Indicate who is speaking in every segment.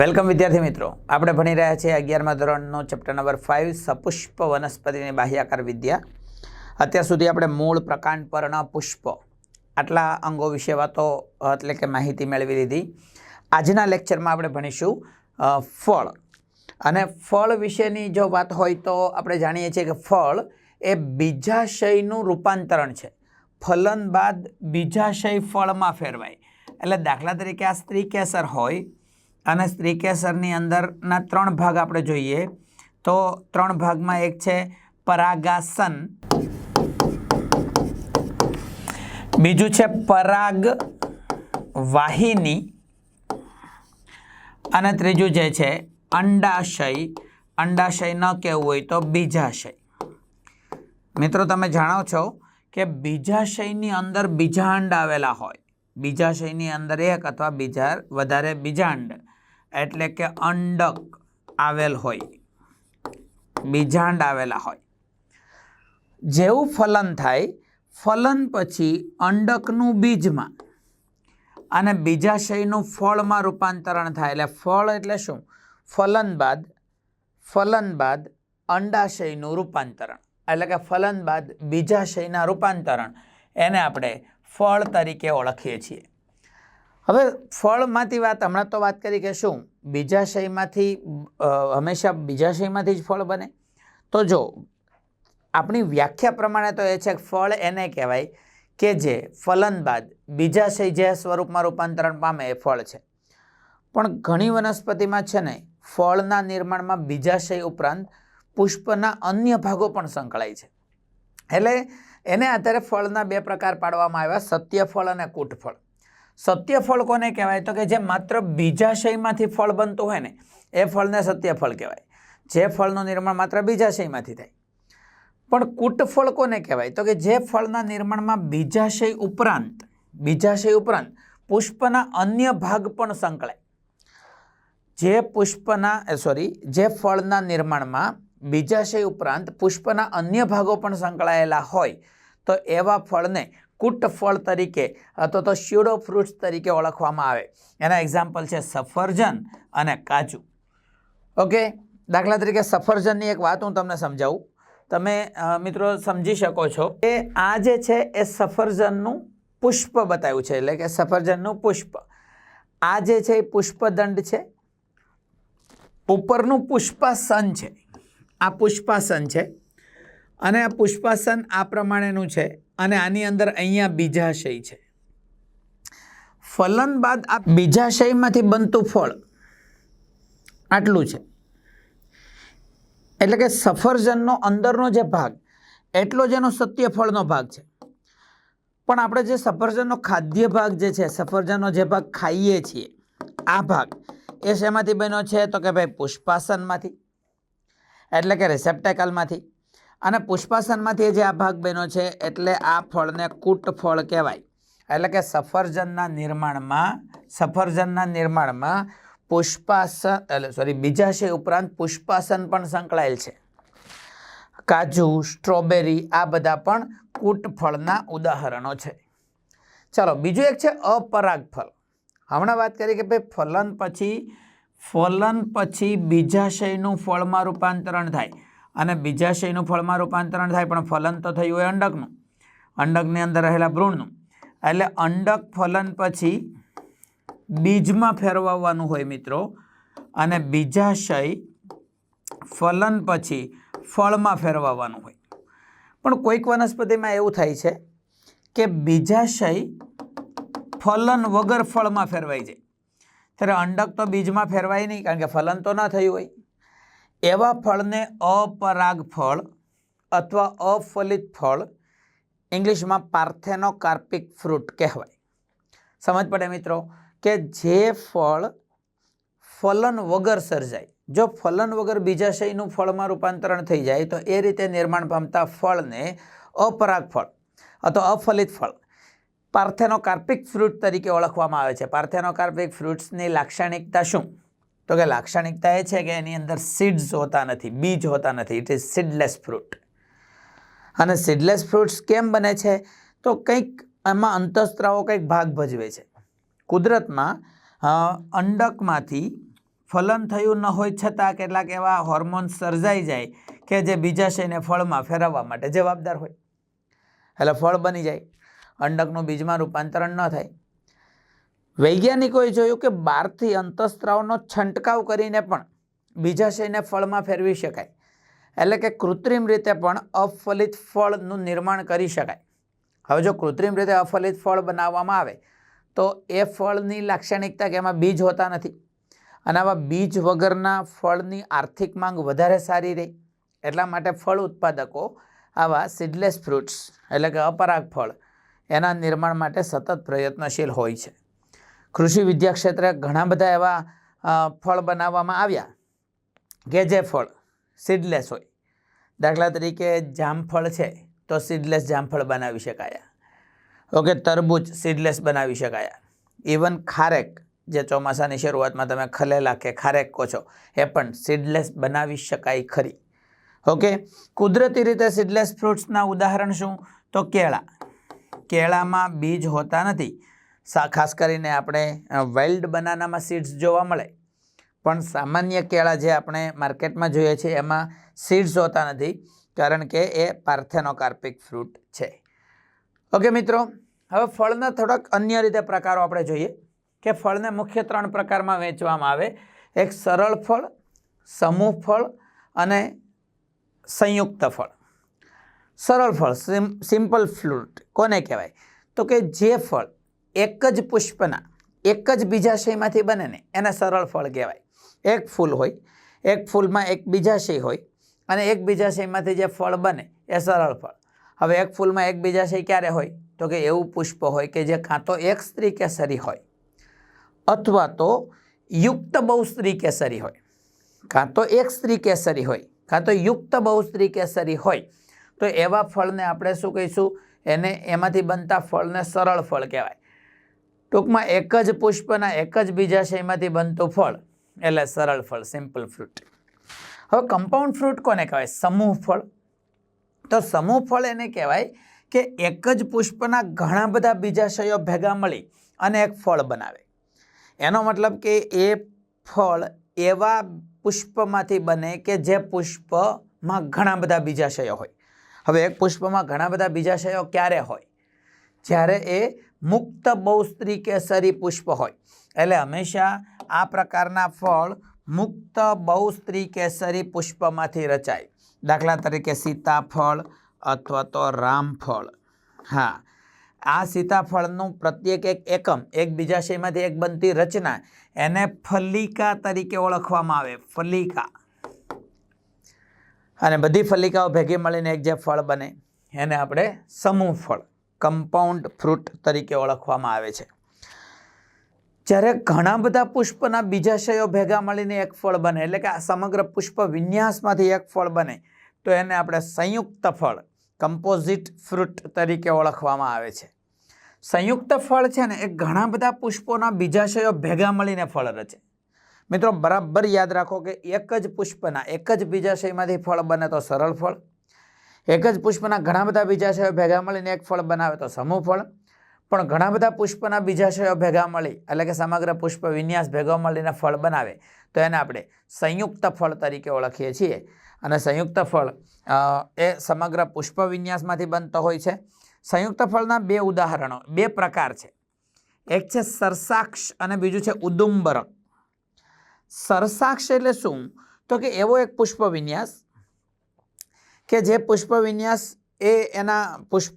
Speaker 1: Welcome વિદ્યાર્થી મિત્રો. આપણે ભણી રહ્યા છીએ અગિયારમા ધોરણનો ચેપ્ટર નંબર ફાઇવ સપુષ્પ વનસ્પતિની બાહ્યાકાર વિદ્યા. અત્યાર સુધી આપણે મૂળ પ્રકાંડ પર્ણ પુષ્પ આટલા અંગો વિશે વાતો, એટલે કે માહિતી મેળવી લીધી. આજના લેક્ચરમાં આપણે ભણીશું ફળ. અને ફળ વિશેની જો વાત હોય તો આપણે જાણીએ છીએ કે ફળ એ બીજાશયનું રૂપાંતરણ છે. ફલન બાદ બીજાશય ફળમાં ફેરવાય. એટલે દાખલા તરીકે આ સ્ત્રી કેસર હોય અને સ્ત્રી કેસરની અંદરના ત્રણ ભાગ આપણે જોઈએ. તો ત્રણ ભાગમાં એક છે પરાગાસન. બીજું છે પરાગ વાહિની અને ત્રીજું જે છે અંડાશય. અંડાશય ન કહેવું હોય તો બીજાશય. મિત્રો, તમે જાણો છો કે બીજાશયની અંદર બીજાંડ આવેલા હોય. બીજાશયની અંદર એક અથવા બીજા વધારે બીજાંડ એટલે કે અંડક આવેલ હોય. બીજાંડ આવેલા હોય. જેવું ફલન થાય, ફલન પછી અંડકનું બીજમાં અને બીજાશયનું ફળમાં રૂપાંતરણ થાય. એટલે ફળ એટલે શું? ફલન બાદ ફલન બાદ અંડાશયનું રૂપાંતરણ. એટલે કે ફલન બાદ બીજાશયના રૂપાંતરણ. એને આપણે ફળ તરીકે ઓળખીએ છીએ. હવે ફળમાંથી વાત, હમણાં તો વાત કરી કે શું બીજાશયમાંથી શયમાંથી હંમેશા બીજાશયમાંથી જ ફળ બને? તો જો, આપણી વ્યાખ્યા પ્રમાણે તો એ છે ફળ એને કહેવાય કે જે ફલન બાદ બીજાશય જે સ્વરૂપમાં રૂપાંતરણ પામે એ ફળ છે. પણ ઘણી વનસ્પતિમાં છે ને, ફળના નિર્માણમાં બીજાશય ઉપરાંત પુષ્પના અન્ય ભાગો પણ સંકળાય છે. એટલે એને આધારે ફળના બે પ્રકાર પાડવામાં આવ્યા સત્ય ફળ અને કૂટ ફળ સત્ય ફળ કોને કહેવાય? તો કે જે માત્ર બીજાશયમાંથી ફળ બનતું હોય ને, એ ફળને સત્ય ફળ કહેવાય. જે ફળનું નિર્માણ માત્ર બીજાશયમાંથી થાય. પણ કૂટફળ કોને કહેવાય? તો કે જે ફળના નિર્માણમાં બીજાશય ઉપરાંત બીજાશય ઉપરાંત પુષ્પના અન્ય ભાગ પણ સંકળાય. જે પુષ્પના સોરી જે ફળના નિર્માણમાં બીજાશય ઉપરાંત પુષ્પના અન્ય ભાગો પણ સંકળાયેલા હોય, તો એવા ફળને કુટ ફળ તરીકે અથવા તો શ્યુડો ફ્રૂટ્સ તરીકે ઓળખવામાં આવે. એના એક્ઝામ્પલ છે સફરજન અને કાજુ. ઓકે દાખલા તરીકે સફરજનની એક વાત હું તમને સમજાવું. તમે મિત્રો સમજી શકો છો કે આ જે છે એ સફરજનનું પુષ્પ બતાવ્યું છે. એટલે કે સફરજનનું પુષ્પ. આ જે છે એ પુષ્પદંડ છે. ઉપરનું પુષ્પાસન છે. આ પુષ્પાસન છે. અને આ પુષ્પાસન આ પ્રમાણેનું છે. અને આની અંદર અહીંયા બીજાશય છે. ફલન બાદ આ બીજાશયમાંથી બનતું ફળ આટલું છે. એટલે કે સફરજનનો અંદરનો જે ભાગ, એટલો જ એનો સત્ય ફળનો ભાગ છે. પણ આપણે જે સફરજનનો ખાદ્ય ભાગ જે છે, સફરજનનો જે ભાગ ખાઈએ છીએ, આ ભાગ એ શેમાંથી બન્યો છે? તો કે ભાઈ પુષ્પાસનમાંથી. એટલે કે રિસેપ્ટેકલમાંથી અને પુષ્પાસનમાંથી જે આ ભાગ બન્યો છે, એટલે આ ફળને કૂટ ફળ કહેવાય. એટલે કે સફરજનના નિર્માણમાં સફરજનના નિર્માણમાં પુષ્પાસન, એટલે સોરી બીજાશય ઉપરાંત પુષ્પાસન પણ સંકળાયેલ છે. કાજુ, સ્ટ્રોબેરી, આ બધા પણ કૂટ ફળના ઉદાહરણો છે. ચાલો, બીજું એક છે અપરાગ ફળ. હમણાં વાત કરી કે ભાઈ ફલન પછી ફલન પછી બીજાશયનું ફળમાં રૂપાંતરણ થાય. અને બીજાશયનું ફળમાં રૂપાંતરણ થાય, પણ ફલન તો થયું હોય અંડકનું. અંડકની અંદર રહેલા ભ્રૂણનું. એટલે અંડક ફલન પછી બીજમાં ફેરવવાનું હોય મિત્રો. અને બીજાશય ફલન પછી ફળમાં ફેરવવાનું હોય. પણ કોઈક વનસ્પતિમાં એવું થાય છે કે બીજાશય ફલન વગર ફળમાં ફેરવાઈ જાય. ત્યારે અંડક તો બીજમાં ફેરવાય નહીં, કારણ કે ફલન તો ન થયું હોય. એવા ફળને અપરાગ ફળ અથવા અફલિત ફળ, ઇંગ્લિશમાં પાર્થેનો કાર્પિક ફ્રૂટ કહેવાય. સમજ પડે મિત્રો કે જે ફળ ફલન વગર સર્જાય. જો ફલન વગર બીજાશયનું ફળમાં રૂપાંતરણ થઈ જાય, તો એ રીતે નિર્માણ પામતા ફળને અપરાગ ફળ અથવા અફલિત ફળ પાર્થેનોકાર્પિક ફ્રૂટ તરીકે ઓળખવામાં આવે છે. પાર્થેનોકાર્પિક ફ્રૂટ્સની લાક્ષણિકતા શું? તો કે લાક્ષણિકતા એ છે કે એની અંદર સીડ્સ હોતા નથી, બીજ હોતા નથી. ઇટ ઇઝ સીડલેસ ફ્રૂટ અને સીડલેસ ફ્રૂટ્સ કેમ બને છે? તો કંઈક એમાં અંતઃસ્ત્રાવો કંઈક ભાગ ભજવે છે. કુદરતમાં અંડકમાંથી ફલન થયું ન હોય છતાં કેટલાક એવા હોર્મોન્સ સર્જાઈ જાય કે જે બીજાશયને ફળમાં ફેરવવા માટે જવાબદાર હોય. એટલે ફળ બની જાય. અંડકનું બીજમાં રૂપાંતરણ ન થાય. વૈજ્ઞાનિકોએ જોયું કે બહારથી અંતઃસ્ત્રાવનો છંટકાવ કરીને પણ બીજાશયને ફળમાં ફેરવી શકાય. એટલે કે કૃત્રિમ રીતે પણ અફલિત ફળનું નિર્માણ કરી શકાય. હવે જો કૃત્રિમ રીતે અફલિત ફળ બનાવવામાં આવે, તો એ ફળની લાક્ષણિકતા કે એમાં બીજ હોતા નથી. અને આવા બીજ વગરના ફળની આર્થિક માંગ વધારે સારી રહી. એટલા માટે ફળ ઉત્પાદકો આવા સીડલેસ ફ્રૂટ્સ, એટલે કે અપરાગ ફળ, એના નિર્માણ માટે સતત પ્રયત્નશીલ હોય છે. કૃષિ વિદ્યા ક્ષેત્રે ઘણા બધા એવા ફળ બનાવવામાં આવ્યા કે જે ફળ સીડલેસ હોય. દાખલા તરીકે જામફળ છે તો સીડલેસ જામફળ બનાવી શકાયા. ઓકે, તરબૂચ સીડલેસ બનાવી શકાયા. ઇવન ખારેક, જે ચોમાસાની શરૂઆતમાં તમે ખલેલા કે ખારેક કહો છો, એ પણ સીડલેસ બનાવી શકાય ખરી. ઓકે, કુદરતી રીતે સીડલેસ ફ્રૂટ્સના ઉદાહરણ શું? તો કેળા. કેળામાં બીજ હોતા નથી. ખાસ કરીને આપણે વાઇલ્ડ બનાનામાં સીડ્સ જોવા મળે. પણ સામાન્ય કેળા જે આપણે માર્કેટમાં જોઈએ છીએ એમાં સીડ્સ હોતા નથી, કારણ કે એ પાર્થેનોકાર્પિક ફ્રૂટ છે. ઓકે મિત્રો, હવે ફળના થોડાક અન્ય રીતે પ્રકારો આપણે જોઈએ કે ફળને મુખ્ય ત્રણ પ્રકારમાં વેચવામાં આવે. એક સરળ ફળ, સમૂહ ફળ અને સંયુક્ત ફળ. સરળ ફળ, સિમ સિમ્પલ ફ્રૂટ કોને કહેવાય? તો કે જે ફળ એક જ પુષ્પના, એક જ બીજાશયમાંથી બને ને એને સરળ ફળ કહેવાય. એક ફૂલ હોય, એક ફૂલમાં એક બીજાશય હોય, અને એક બીજાશયમાંથી જે ફળ બને, એ સરળ ફળ. હવે એક ફૂલમાં એક બીજાશય ક્યારે હોય? તો કે એવું પુષ્પ હોય કે જે કાં તો એક સ્ત્રી કેસરી હોય, અથવા તો યુક્ત બહુ સ્ત્રી કેસરી હોય. કાં તો એક સ્ત્રી કેસરી હોય, કાં તો યુક્ત બહુ સ્ત્રી કેસરી હોય, તો એવા ફળને આપણે શું કહીશું? એને એમાંથી બનતા ફળને સરળ ફળ કહેવાય. ટૂંકમાં એક જ પુષ્પના એક જ બીજાશયમાંથી બનતું ફળ. એટલે સરળ ફળ સિમ્પલ ફ્રૂટ હવે કમ્પાઉન્ડ ફ્રૂટ કોને કહેવાય? સમૂહ ફળ. તો સમૂહ ફળ એને કહેવાય કે એક જ પુષ્પના ઘણા બધા બીજાશયો ભેગા મળી અને એક ફળ બનાવે. એનો મતલબ કે એ ફળ એવા પુષ્પમાંથી બને કે જે પુષ્પમાં ઘણા બધા બીજાશયો હોય. હવે એક પુષ્પમાં ઘણા બધા બીજાશયો ક્યારે હોય? જ્યારે એ મુક્ત બહુસ્ત્રી કેસરી પુષ્પ હોય. એટલે હંમેશા આ પ્રકારના ફળ મુક્ત બહુસ્ત્રી કેસરી પુષ્પમાંથી રચાય. દાખલા તરીકે સીતાફળ અથવા તો રામફળ. હા, આ સીતાફળનું પ્રત્યેક એક એકમ એક બીજાશયમાંથી એક બનતી રચના, એને ફલિકા તરીકે ઓળખવામાં આવે, ફલિકા. અને બધી ફલિકાઓ ભેગી મળીને એક જે ફળ બને, એને આપણે સમૂહ ફળ કમ્પાઉન્ડ ફ્રૂટ તરીકે ઓળખવામાં આવે છે. જ્યારે ઘણા બધા પુષ્પના બીજાશયો ભેગા મળીને એક ફળ બને, એટલે કે આ સમગ્ર પુષ્પ વિન્યાસમાંથી એક ફળ બને, તો એને આપણે સંયુક્ત ફળ કમ્પોઝિટ ફ્રૂટ તરીકે ઓળખવામાં આવે છે. સંયુક્ત ફળ છે ને, એ ઘણા બધા પુષ્પોના બીજાશયો ભેગા મળીને ફળ રચે મિત્રો, બરાબર યાદ રાખો કે એક જ પુષ્પના, એક જ બીજાશયમાંથી ફળ બને તો સરળ ફળ. એક જ પુષ્પના ઘણા બધા બીજાશયો ભેગા મળીને એક ફળ બનાવે તો સમૂહ ફળ. પણ ઘણા બધા પુષ્પના બીજાશયો ભેગા મળી, એટલે કે સમગ્ર પુષ્પ વિન્યાસ ભેગો મળીને ફળ બનાવે, તો એને આપણે સંયુક્ત ફળ તરીકે ઓળખીએ છીએ. અને સંયુક્ત ફળ એ સમગ્ર પુષ્પ વિન્યાસમાંથી બનતો હોય છે. સંયુક્ત ફળના બે ઉદાહરણો, બે પ્રકાર છે. એક છે સરસાક્ષ અને બીજું છે ઉદુંબરક. સરસાક્ષ એટલે શું? તો કે એવો એક પુષ્પ વિન્યાસ કે જે પુષ્પ વિન્યાસ એ એના પુષ્પ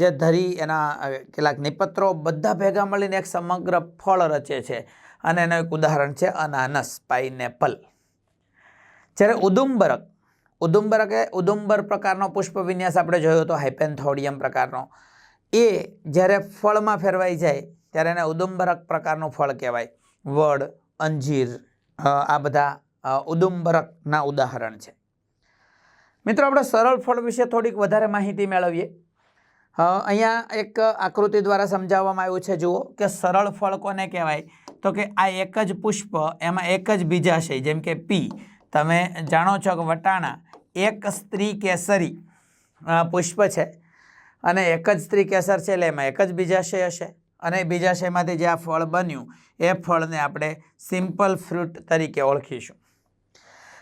Speaker 1: જે ધરી એના કેટલાક નિપત્રો બધા ભેગા મળીને એક સમગ્ર ફળ રચે છે. અને એનું એક ઉદાહરણ છે અનાનસ, પાઇનેપલ. જ્યારે ઉદુંબરક ઉદુંબરક એ ઉદુંબર પ્રકારનો પુષ્પ વિન્યાસ આપણે જોયો હતો, હાઇપેન્થોડિયમ પ્રકારનો. એ જ્યારે ફળમાં ફેરવાઈ જાય, ત્યારે એને ઉદુંબરક પ્રકારનું ફળ કહેવાય. વડ, અંજીર આ બધા ઉદુમ્બરકના ઉદાહરણ છે. મિત્રો, આપણે સરળ ફળ વિશે થોડીક વધારે માહિતી મેળવીએ. અહીંયા એક આકૃતિ દ્વારા સમજાવવામાં આવ્યું છે, જુઓ, કે સરળ ફળ કોને કહેવાય? તો કે આ એક જ પુષ્પ, એમાં એક જ બીજાશય, જેમ કે પી. તમે જાણો છો કે વટાણા એક સ્ત્રી કેસરી પુષ્પ છે. અને એક જ સ્ત્રી કેસર છે, એટલે એમાં એક જ બીજાશય હશે. અને બીજાશયમાંથી જે આ ફળ બન્યું, એ ફળને આપણે સિમ્પલ ફ્રૂટ તરીકે ઓળખીશું.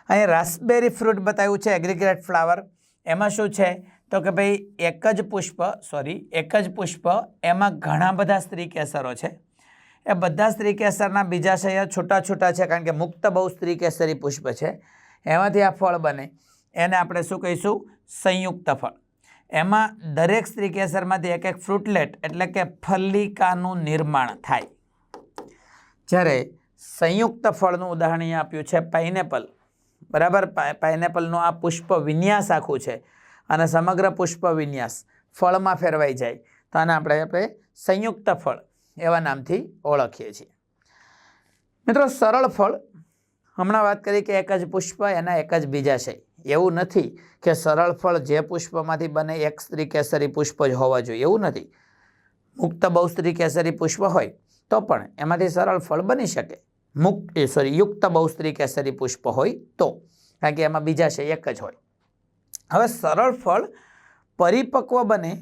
Speaker 1: અહીં રાસબેરી ફ્રૂટ બતાવ્યું છે એગ્રીગ્રેટ ફ્લાવર એમાં શું છે? તો કે ભાઈ, એક જ પુષ્પ સોરી એક જ પુષ્પ, એમાં ઘણા બધા સ્ત્રી કેસરો છે. એ બધા સ્ત્રી કેસરના બીજાશય છૂટા છૂટા છે, કારણ કે મુક્ત બહુ સ્ત્રી કેસરી પુષ્પ છે. એમાંથી આ ફળ બને. એને આપણે શું કહીશું? સંયુક્ત ફળ. એમાં દરેક સ્ત્રી કેસરમાંથી એક એક ફ્રૂટલેટ એટલે કે ફલ્લિકાનું નિર્માણ થાય. જ્યારે સંયુક્ત ફળનું ઉદાહરણ અહીંયા આપ્યું છે પાઇનેપલ બરાબર? પાઇનેપલનું આ પુષ્પ વિન્યાસ આખું છે અને સમગ્ર પુષ્પ વિન્યાસ ફળમાં ફેરવાઈ જાય. તો આને આપણે આપણે સંયુક્ત ફળ એવા નામથી ઓળખીએ છીએ. મિત્રો, સરળ ફળ, હમણાં વાત કરી કે એક જ પુષ્પ, એના એક જ બીજા છે. એવું નથી કે સરળ ફળ જે પુષ્પમાંથી બને, એક સ્ત્રી કેસરી પુષ્પ જ હોવા જોઈએ. એવું નથી. મુક્ત બહુ સ્ત્રી કેસરી પુષ્પ હોય તો પણ એમાંથી સરળ ફળ બની શકે. મુક્ત સોરી યુક્ત બહુસ્ત્રી કેસરી પુષ્પ હોય તો, કારણ કે એમાં બીજા છે, એક જ હોય. હવે સરળ ફળ પરિપક્વ બને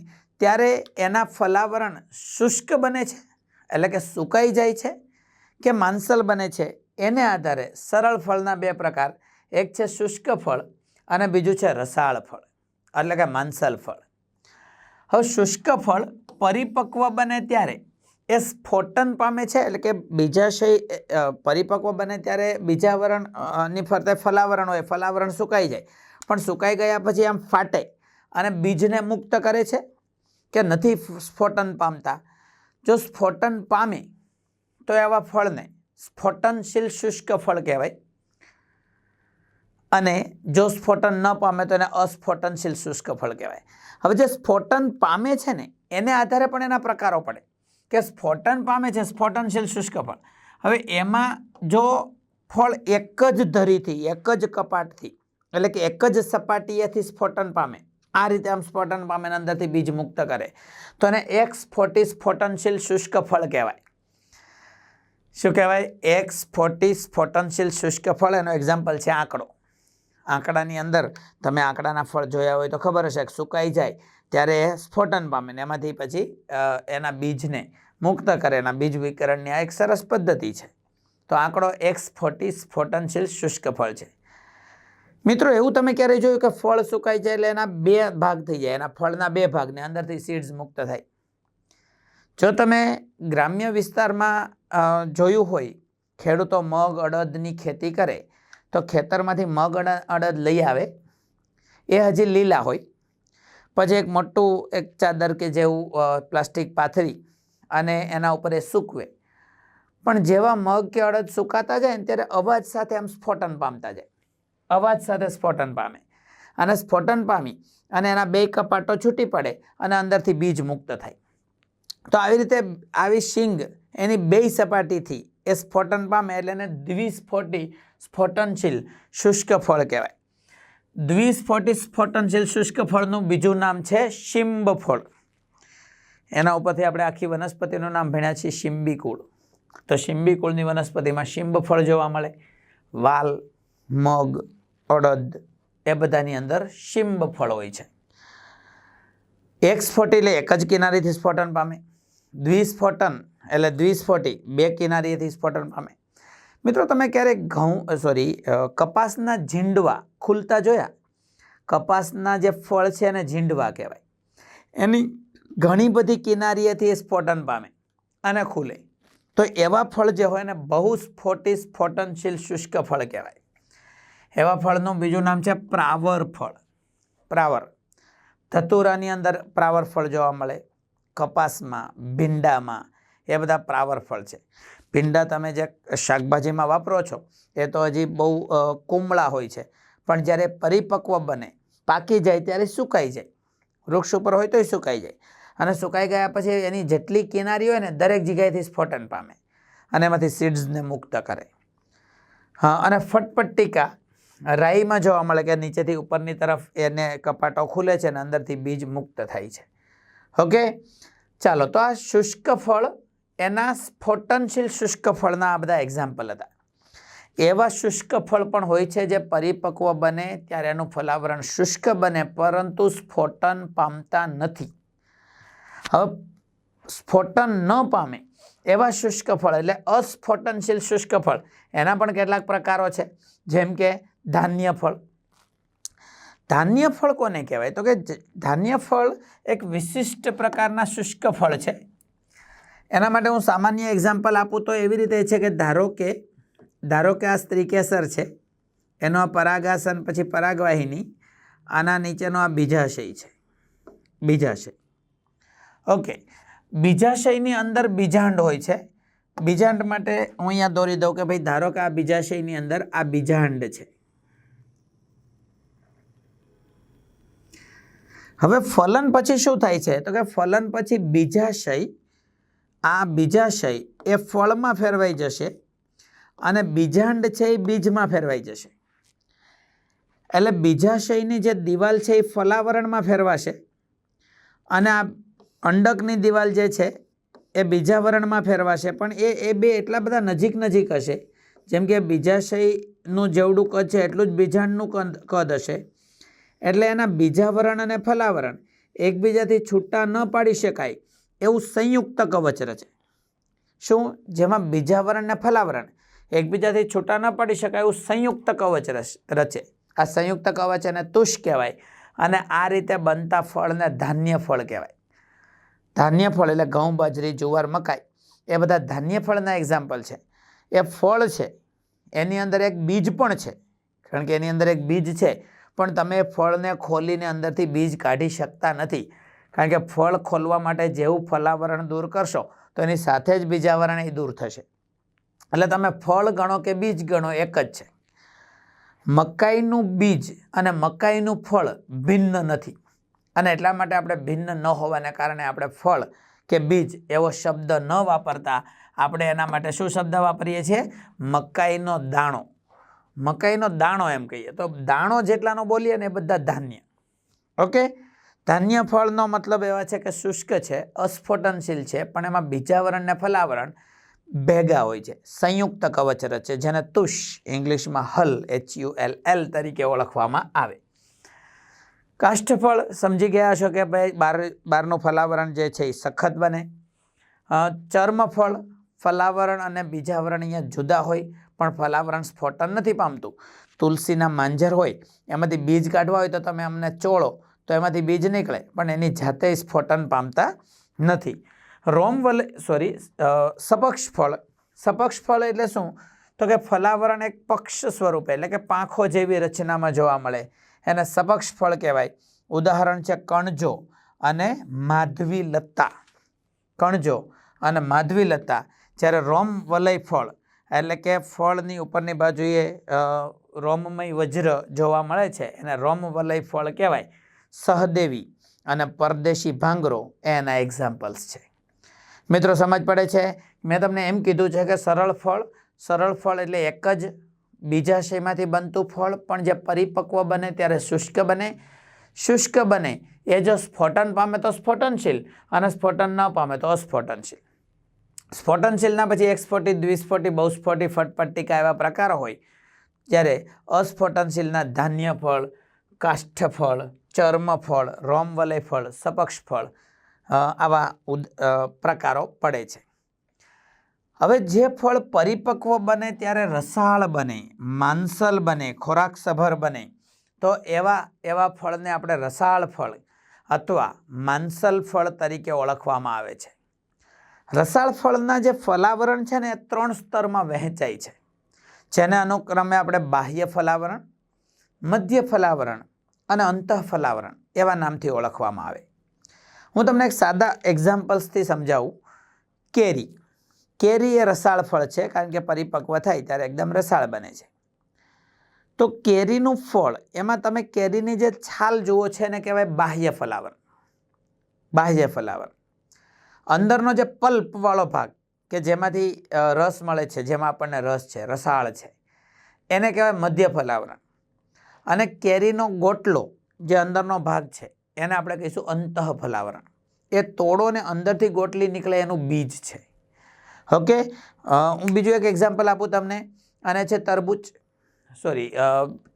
Speaker 1: ત્યારે એના ફલાવરણ શુષ્ક બને છે, એટલે કે સુકાઈ જાય છે, કે માંસલ બને છે, એને આધારે સરળ ફળના બે પ્રકાર, એક છે શુષ્ક ફળ અને બીજું છે રસાળ ફળ, એટલે કે માંસલ ફળ. હવે શુષ્ક ફળ પરિપક્વ બને ત્યારે એ સ્ફોટન પામે છે, એટલે કે બીજાશય પરિપક્વ બને ત્યારે બીજાવરણ વરણની ફરતે ફલાવરણ હોય, ફલાવરણ સુકાઈ જાય. પણ સુકાઈ ગયા પછી આમ ફાટે અને બીજને મુક્ત કરે છે કે નથી સ્ફોટન પામતા. જો સ્ફોટન પામે તો એવા ફળને, સ્ફોટનશીલ શુષ્ક ફળ કહેવાય. અને જો સ્ફોટન ન પામે તો એને અસ્ફોટનશીલ શુષ્ક ફળ કહેવાય. હવે જે સ્ફોટન પામે છે ને, એને આધારે પણ એના પ્રકારો પડે. કે સ્ફોટન પામે છે, સ્ફોટનશીલ શુષ્ક ફળ હવે એમાં જો ફળ એક જ ધરીથી, એક જ કપાટથી, એટલે કે એક જ સપાટીએથી સ્ફોટન પામે, આ રીતે આમ સ્ફોટન પામે અંદરથી બીજ મુક્ત કરે. તો એને એક સ્ફોટી સ્ફોટનશીલ શુષ્ક ફળ કહેવાય. શું કહેવાય? એક સ્ફોટી સ્ફોટનશીલ શુષ્ક ફળ, એનો એક્ઝામ્પલ છે આંકડો. આંકડાની અંદર તમે આંકડાના ફળ જોયા હોય તો ખબર હશે કે સુકાઈ જાય. ત્યારે એ સ્ફોટન પામે ને એમાંથી પછી એના બીજને મુક્ત કરે એના બીજ વિકરણની આ એક સરસ પદ્ધતિ છે. તો આંકડો એક સ્ફોટી સ્ફોટનશીલ શુષ્ક ફળ છે. મિત્રો, એવું તમે ક્યારેય જોયું કે ફળ સુકાઈ જાય એટલે એના બે ભાગ થઈ જાય, એના ફળના બે ભાગને અંદરથી સીડ્સ મુક્ત થાય? જો તમે ગ્રામ્ય વિસ્તારમાં જોયું હોય, ખેડૂતો મગ, અડદની ખેતી કરે, તો ખેતરમાંથી મગ અડ અડદ લઈ આવે. એ હજી લીલા હોય. પછી એક મોટું એક ચાદર કે જેવું પ્લાસ્ટિક પાથરી અને એના ઉપર એ સૂકવે. પણ જેવા મગ કે અડદ સુકાતા જાય ને ત્યારે અવાજ સાથે આમ સ્ફોટન પામતા જાય. અવાજ સાથે સ્ફોટન પામે. અને સ્ફોટન પામી અને એના બે કપાટો છૂટી પડે અને અંદરથી બીજ મુક્ત થાય. તો આવી રીતે આવી શિંગ એની બે સપાટીથી એ સ્ફોટન પામે એટલે એને દ્વિસ્ફોટી સ્ફોટનશીલ શુષ્ક ફળ કહેવાય. દ્વિસ્ફોટી સ્ફોટનશીલ શુષ્ક ફળનું બીજું નામ છે શિંબ ફળ એના ઉપરથી આપણે આખી વનસ્પતિનું નામ ભણ્યા છીએ શિંબીકુળ. તો શિંબી કુળની વનસ્પતિમાં શિંબ ફળ જોવા મળે. વાલ, મગ, અડદ, એ બધાની અંદર શિંબ ફળ હોય છે. એક સ્ફોટી એટલે એક જ કિનારીથી સ્ફોટન પામે. દ્વિસ્ફોટન એટલે દ્વિસ્ફોટી બે કિનારીએથી સ્ફોટન પામે. મિત્રો, તમે ક્યારેક ઘઉં સોરી કપાસના ઝીંડવા ખુલતા જોયા? કપાસના જે ફળ છે એને ઝીંડવા કહેવાય. એની ઘણી બધી કિનારીએથી એ સ્ફોટન પામે અને ખુલે. તો એવા ફળ જે હોય એને બહુ સ્ફોટી સ્ફોટનશીલ શુષ્ક ફળ કહેવાય. એવા ફળનું બીજું નામ છે પ્રાવર ફળ. પ્રાવર. ધતુરાની અંદર પ્રાવર ફળ જોવા મળે. કપાસમાં, ભીંડામાં, એ બધા પ્રાવર ફળ છે. ભીંડા તમે જે શાકભાજીમાં વાપરો છો, એ તો હજી બહુ કુમળા હોય છે. પણ જ્યારે પરિપક્વ બને, પાકી જાય ત્યારે સુકાઈ જાય. વૃક્ષ ઉપર હોય તોય સુકાઈ જાય. અને સુકાઈ ગયા પછી એની જેટલી કિનારી હોય ને, દરેક જગ્યાએથી સ્ફોટન પામે. અને એમાંથી સીડ્સને મુક્ત કરે. હા, અને ફટપટ્ટીકા, રાઈમાં જોવા મળે કે નીચેથી ઉપરની તરફ એને કપાટો ખુલે છે અને અંદરથી બીજ મુક્ત થાય છે. ઓકે? ચાલો, તો આ શુષ્ક ફળ એના સ્ફોટનશીલ શુષ્ક ફળના આ બધા એક્ઝામ્પલ હતા. એવા શુષ્ક ફળ પણ હોય છે જે પરિપક્વ બને ત્યારે એનું ફલાવરણ શુષ્ક બને, પરંતુ સ્ફોટન પામતા નથી. હવે, સ્ફોટન ન પામે એવા શુષ્ક ફળ એટલે અસ્ફોટનશીલ શુષ્ક ફળ. એના પણ કેટલાક પ્રકારો છે. જેમ કે ધાન્ય ફળ. ધાન્ય ફળ કોને કહેવાય? તો કે ધાન્ય ફળ એક વિશિષ્ટ પ્રકારના શુષ્ક ફળ છે. એના માટે હું સામાન્ય એક્ઝામ્પલ આપું તો એવી રીતે છે કે ધારો કે ધારો કે આ સ્ત્રીકેસર છે, એનો આ પરાગાસન પછી પરાગવાહિની, આના નીચેનો આ બીજાશય છે, બીજાશય. ઓકે બીજાશયની અંદર બીજાંડ હોય છે, બીજાંડ માટે હું અહીંયા દોરી દઉં કે ભાઈ ધારો કે આ બીજાશયની અંદર આ બીજાંડ છે. હવે ફલન પછી શું થાય છે? તો કે ફલન પછી બીજાશય આ બીજાશય એ ફળમાં ફેરવાઈ જશે અને બીજાંડ છે એ બીજમાં ફેરવાઈ જશે. એટલે બીજાશયની જે દિવાલ છે એ ફલાવરણમાં ફેરવાશે અને આ અંડકની દિવાલ જે છે એ બીજા વરણમાં ફેરવાશે. પણ એ એ બે એટલા બધા નજીક નજીક હશે. જેમ કે બીજાશયનું જેવડું કદ છે એટલું જ બીજાંડનું કદ હશે. એટલે એના બીજા વરણ અને ફલાવરણ એકબીજાથી છૂટા ન પાડી શકાય. એવું સંયુક્ત કવચ રચે શું? જેમાં બીજાવરણ ને ફલાવરણ એકબીજાથી છૂટા ન પડી શકાય એવું સંયુક્ત કવચ રચ- આ સંયુક્ત કવચ એને તુષ કહેવાય અને આ રીતે બનતા ફળને ધાન્ય ફળ કહેવાય. ધાન્ય ફળ એટલે ઘઉં, બાજરી, જુવાર, મકાઈ. એ બધા ધાન્ય ફળના એક્ઝામ્પલ છે. એ ફળ છે. એની અંદર એક બીજ પણ છે. કારણ કે એની અંદર એક બીજ છે. પણ તમે ફળને ખોલીને અંદરથી બીજ કાઢી શકતા નથી. કારણ કે ફળ ખોલવા માટે જેવું ફલાવરણ દૂર કરશો, તો એની સાથે જ બીજાવરણ એ દૂર થશે. એટલે તમે ફળ ગણો કે બીજ ગણો, એક જ છે. મકાઈનું બીજ અને મકાઈનું ફળ ભિન્ન નથી. અને એટલા માટે આપણે ભિન્ન ન હોવાને કારણે આપણે ફળ કે બીજ એવો શબ્દ ન વાપરતા આપણે એના માટે શું શબ્દ વાપરીએ છીએ? મકાઈનો દાણો. મકાઈનો દાણો એમ કહીએ. તો દાણો જેટલાનો બોલીએ ને એ બધા ધાન્ય. ઓકે? ધાન્ય ફળનો મતલબ એવા છે કે શુષ્ક છે, અસ્ફોટનશીલ છે, પણ એમાં બીજાવરણ ને ફલાવરણ ભેગા હોય છે. સંયુક્ત કવચ રચે જેને તુષ ઇંગ્લિશમાં હલ એચ યુ એલ એલ તરીકે ઓળખવામાં આવે. કાષ્ઠફળ સમજી ગયા છો કે ભાઈ બાર બહારનું ફલાવરણ જે છે એ સખત બને. ચર્મફળ ફલાવરણ અને બીજાવરણ અહીંયા જુદા હોય, પણ ફલાવરણ સ્ફોટન નથી પામતું. તુલસીના માંજર હોય, એમાંથી બીજ કાઢવા હોય તો તમે અમને ચોળો તો એમાંથી બીજ નીકળે, પણ એની જાતે સ્ફોટન પામતા નથી. રોમ વલે સોરી સપક્ષ ફળ સપક્ષ ફળ એટલે શું? તો કે ફલાવરણ એક પક્ષ સ્વરૂપે, એટલે કે પાંખો જેવી રચનામાં જોવા મળે. એને સપક્ષ ફળ કહેવાય. ઉદાહરણ છે કણજો અને માધવી લતા કણજો અને માધવી લતા જ્યારે રોમ વલય ફળ, એટલે કે ફળની ઉપરની બાજુએ રોમમય વજ્ર જોવા મળે છે. એને રોમ વલય ફળ કહેવાય. સહદેવી અને પરદેશી ભાંગરો એના એક્ઝામ્પલ્સ છે. મિત્રો, સમજ પડે છે? મેં તમને એમ કીધું છે કે સરળ ફળ સરળ ફળ એટલે એક જ બીજાશયમાંથી બનતું ફળ, પણ જે પરિપક્વ બને ત્યારે શુષ્ક બને. શુષ્ક બને એ જો સ્ફોટન પામે તો સ્ફોટનશીલ અને સ્ફોટન ન પામે તો અસ્ફોટનશીલ. સ્ફોટનશીલના પછી એક સ્ફોટી દ્વિસ્ફોટી બહુસ્ફોટી ફટપટ્ટિકા એવા પ્રકારો હોય, જ્યારે અસ્ફોટનશીલના ધાન્ય ફળ, કાષ્ઠફળ ચર્મફળ રોમવલય ફળ સપક્ષ ફળ આવા પ્રકારો પડે છે. હવે જે ફળ પરિપક્વ બને ત્યારે રસાળ બને, માંસલ બને, ખોરાકસભર બને, તો એવા એવા ફળને આપણે રસાળ ફળ અથવા માંસલ ફળ તરીકે ઓળખવામાં આવે છે. રસાળ ફળના જે ફલાવરણ છે ને એ ત્રણ સ્તરમાં વહેંચાય છે. જેને અનુક્રમે આપણે બાહ્ય ફલાવરણ, મધ્ય ફલાવરણ અને અંતઃફલાવરણ એવા નામથી ઓળખવામાં આવે. હું તમને એક સાદા એક્ઝામ્પલ્સથી સમજાવું. કેરી. કેરી એ રસાળ ફળ છે કારણ કે પરિપક્વ થાય ત્યારે એકદમ રસાળ બને છે. તો કેરીનું ફળ, એમાં તમે કેરીની જે છાલ જુઓ છે એને કહેવાય બાહ્ય ફલાવર. બાહ્ય ફલાવર. અંદરનો જે પલ્પવાળો ભાગ કે જેમાંથી રસ મળે છે, જેમાં આપણને રસ છે, રસાળ છે, એને કહેવાય મધ્ય ફલાવરણ. અને કેરીનો ગોટલો જે અંદરનો ભાગ છે, એને આપણે કહીશું અંતઃ ફલાવરણ એ તોડો ને અંદરથી ગોટલી નીકળે એનું બીજ છે. ઓકે? હું બીજું એક એક્ઝામ્પલ આપું તમને. અને છે તરબૂચ. સોરી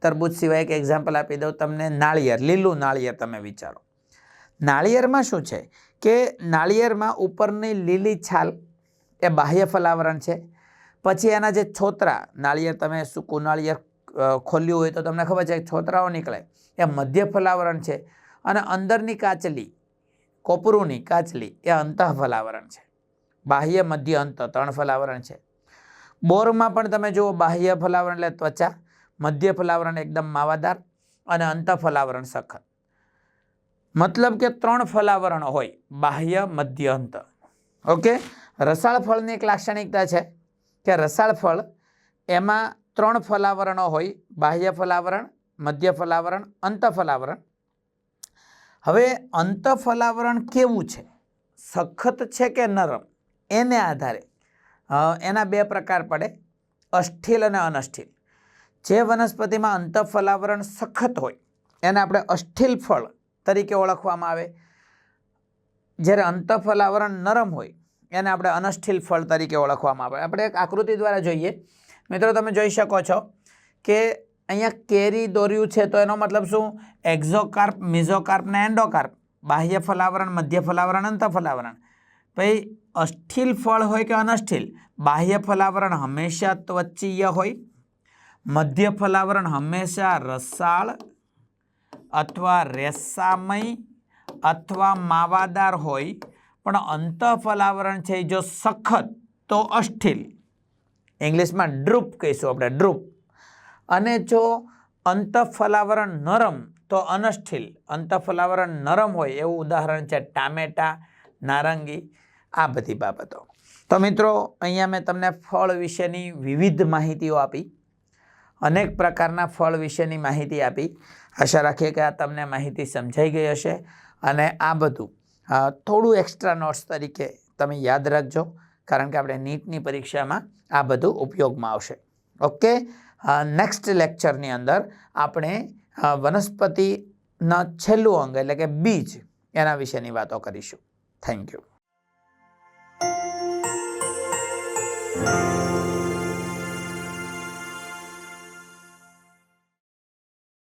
Speaker 1: તરબૂચ સિવાય એક એક્ઝામ્પલ આપી દઉં તમને. નાળિયેર, લીલું નાળિયેર તમે વિચારો. નાળિયેરમાં શું છે કે નાળિયેરમાં ઉપરની લીલી છાલ, એ બાહ્ય ફલાવરણ છે. પછી એના જે છોતરા, નાળિયેર તમે સૂકું નાળિયેર ખોલ્યું હોય તો તમને ખબર છે છોતરાઓ નીકળે. એ મધ્ય ફલાવરણ છે અને અંદરની કાચલી, કોપરુની કાચલી એ અંતઃ ફલાવરણ છે. બાહ્ય, મધ્ય, અંત ત્રણ ફલાવરણ છે. બોરમાં પણ તમે જુઓ, બાહ્ય ફલાવરણ એટલે ત્વચા, મધ્ય ફલાવરણ એકદમ માવાદાર અને અંત ફલાવરણ સખત. મતલબ કે ત્રણ ફલાવરણ હોય, બાહ્ય, મધ્ય, અંત. ઓકે? રસાળ ફળની એક લાક્ષણિકતા છે કે રસાળ ફળ એમાં ત્રણ ફલાવરણો હોય, બાહ્ય ફલાવરણ, મધ્ય ફલાવરણ, અંત ફલાવરણ. હવે અંત ફલાવરણ કેવું છે? સખત છે કે નરમ? એને આધારે એના બે પ્રકાર પડે અસ્થિલ અને અનસ્થિલ જે વનસ્પતિમાં અંત ફલાવરણ સખત હોય, એને આપણે અસ્થિલ ફળ તરીકે ઓળખવામાં આવે. જ્યારે અંત ફલાવરણ નરમ હોય, એને આપણે અનસ્થિલ ફળ તરીકે ઓળખવામાં આવે. આપણે એક આકૃતિ દ્વારા જોઈએ. મિત્રો, તમે જોઈ શકો છો કે અહીંયા કેરી દોર્યું છે, તો એનો મતલબ શું? એક્ઝોકાર્પ મિઝોકાર્પ ને એન્ડોકાર્પ, બાહ્ય ફલાવરણ, મધ્ય ફલાવરણ, અંત ફલાવરણ. પછી અસ્થિલ ફળ હોય કે અનસ્થિલ? બાહ્ય ફલાવરણ હંમેશા ત્વચીય હોય, મધ્ય ફલાવરણ હંમેશા રસાળ અથવા રેસામય અથવા માવાદાર હોય. પણ અંત ફલાવરણ છે જો સખત, તો અષ્ઠિલ ઇંગ્લિશમાં ડ્રુપ કહીશું આપણે, ડ્રુપ. અને જો અંતફલાવરણ નરમ, તો અનસ્થિલ અંતફલાવરણ નરમ હોય એવું ઉદાહરણ છે ટામેટા, નારંગી, આ બધી બાબતો. તો મિત્રો, અહીંયા મેં તમને ફળ વિશેની વિવિધ માહિતીઓ આપી. અનેક પ્રકારના ફળ વિશેની માહિતી આપી. આશા રાખીએ કે આ તમને માહિતી સમજાઈ ગઈ હશે. અને આ બધું થોડું એક્સ્ટ્રા નોટ્સ તરીકે તમે યાદ રાખજો. કારણ કે આપણે નીટની પરીક્ષામાં આ બધું ઉપયોગમાં આવશે. ઓકે નેક્સ્ટ લેક્ચરની અંદર આપણે વનસ્પતિના છેલ્લું અંગ એટલે કે બીજ એના વિશેની વાતો કરીશું. Thank you